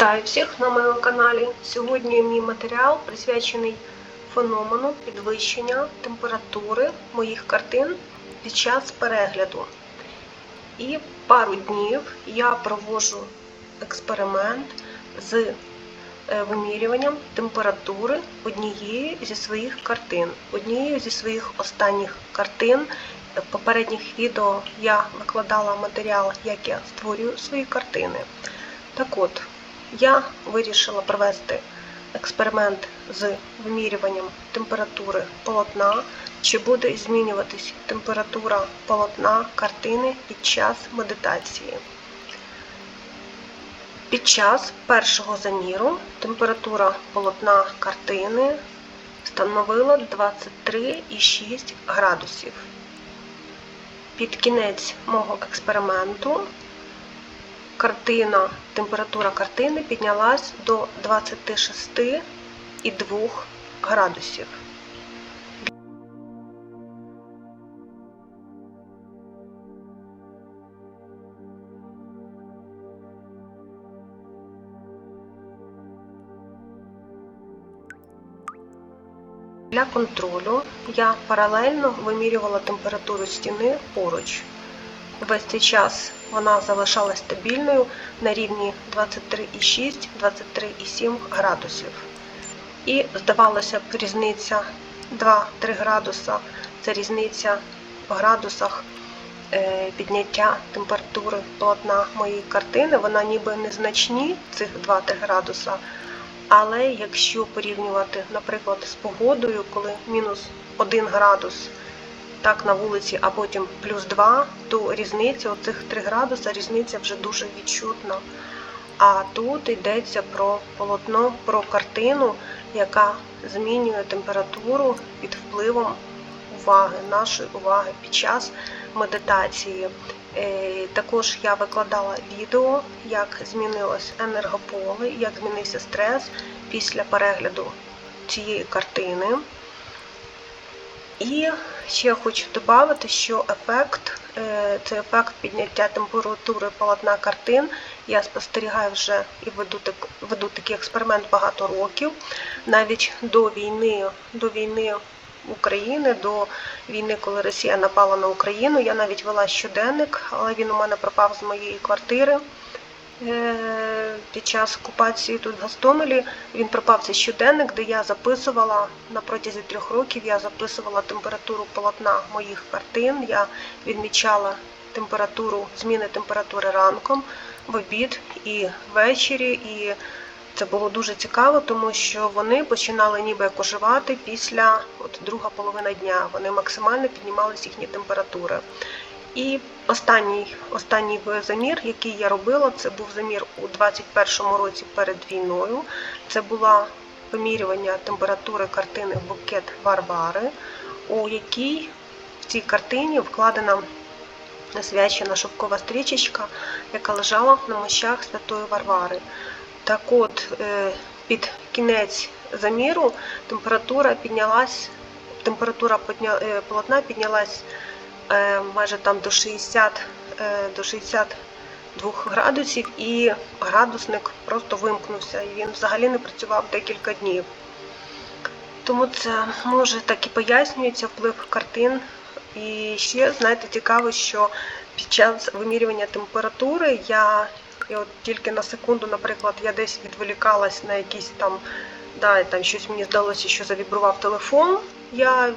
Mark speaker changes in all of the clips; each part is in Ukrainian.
Speaker 1: Вітаю всіх на моєму каналі. Сьогодні мій матеріал присвячений феномену підвищення температури моїх картин під час перегляду. І пару днів я проводжу експеримент з е, вимірюванням температури однієї зі своїх картин. Однією зі своїх останніх картин. В попередніх відео я викладала матеріал, як я створюю свої картини. Так от, я вирішила провести експеримент з вимірюванням температури полотна, чи буде змінюватись температура полотна картини під час медитації. Під час першого заміру температура полотна картини становила 23,6 градусів. Під кінець мого експерименту картина, температура картини піднялась до 26,2 градусів. Для контролю я паралельно вимірювала температуру стіни поруч. Весь цей час вона залишалась стабільною на рівні 23,6-23,7 градусів. І здавалося б, різниця 2-3 градуса це різниця в градусах е, підняття температури полотна моєї картини. Вона ніби незначні, цих 2-3 градуса. Але якщо порівнювати, наприклад, з погодою, коли мінус 1 градус так на вулиці, а потім плюс 2, то різниця оцих 3 градуса, різниця вже дуже відчутна. А тут йдеться про полотно, про картину, яка змінює температуру під впливом уваги, нашої уваги під час медитації. Е, Також я викладала відео, як змінилось енергополе, як змінився стрес після перегляду цієї картини. І ще хочу додати, що ефект, е, це ефект підняття температури полотна картин. Я спостерігаю вже і веду так, веду такий експеримент багато років. Навіть до війни, до війни України, до війни, коли Росія напала на Україну, я навіть вела щоденник, але він у мене пропав з моєї квартири. Е, під час окупації тут в Гостомелі він пропав цей щоденник, де я записувала на протязі трьох років. Я записувала температуру полотна моїх картин. Я відмічала температуру, зміни температури ранком, в обід і ввечері. І це було дуже цікаво, тому що вони починали ніби оживати після от, друга половина дня. Вони максимально піднімалися їхні температури. І останній останній замір, який я робила, це був замір у 21-му році перед війною. Це було вимірювання температури картини Букет Варвари, у якій в цій картині вкладена свячена шовкова стрічечка, яка лежала на мощах Святої Варвари. Так от, е, під кінець заміру температура піднялась, температура полотна піднялась майже там до 60 до 62 градусів, і градусник просто вимкнувся, і він взагалі не працював декілька днів. Тому це може так і пояснюється вплив картин. І ще, знаєте, цікаво, що під час вимірювання температури я і от тільки на секунду, наприклад, я десь відволікалась на якісь там, да, там щось мені здалося, що завібрував телефон. Я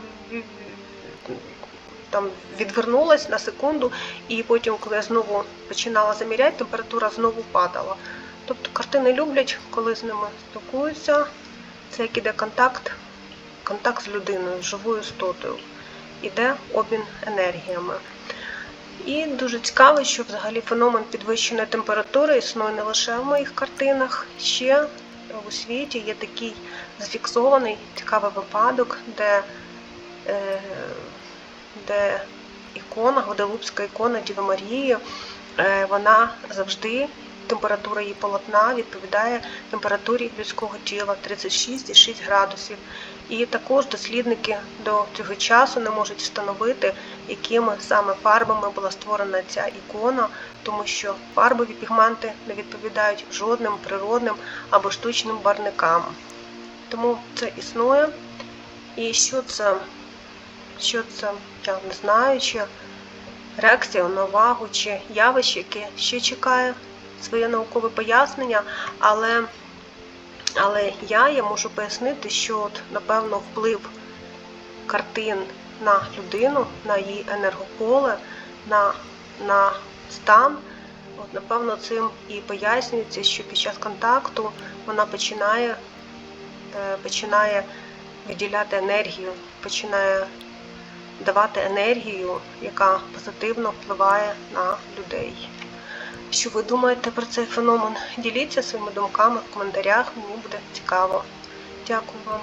Speaker 1: там відвернулась на секунду, і потім, коли я знову починала заміряти, температура знову падала. Тобто картини люблять, коли з ними спілкуються. Це як іде контакт, контакт з людиною, з живою істотою. Іде обмін енергіями. І дуже цікаво, що взагалі феномен підвищеної температури існує не лише в моїх картинах. Ще у світі є такий зафіксований цікавий випадок, де е, де ікона, Гваделупська ікона Діви Марії, е, вона завжди, температура її полотна відповідає температурі людського тіла 36,6 градусів. І також дослідники до цього часу не можуть встановити, якими саме фарбами була створена ця ікона, тому що фарбові пігменти не відповідають жодним природним або штучним барникам. Тому це існує. І що це? Що це? Я не знаю, чи реакція на увагу, чи явище, яке ще чекає своє наукове пояснення, але, але я, я можу пояснити, що от, напевно вплив картин на людину, на її енергополе, на, на стан. От, напевно, цим і пояснюється, що під час контакту вона починає, е, починає виділяти енергію, починає давати енергію, яка позитивно впливає на людей. Що ви думаєте про цей феномен? Діліться своїми думками в коментарях, мені буде цікаво. Дякую вам.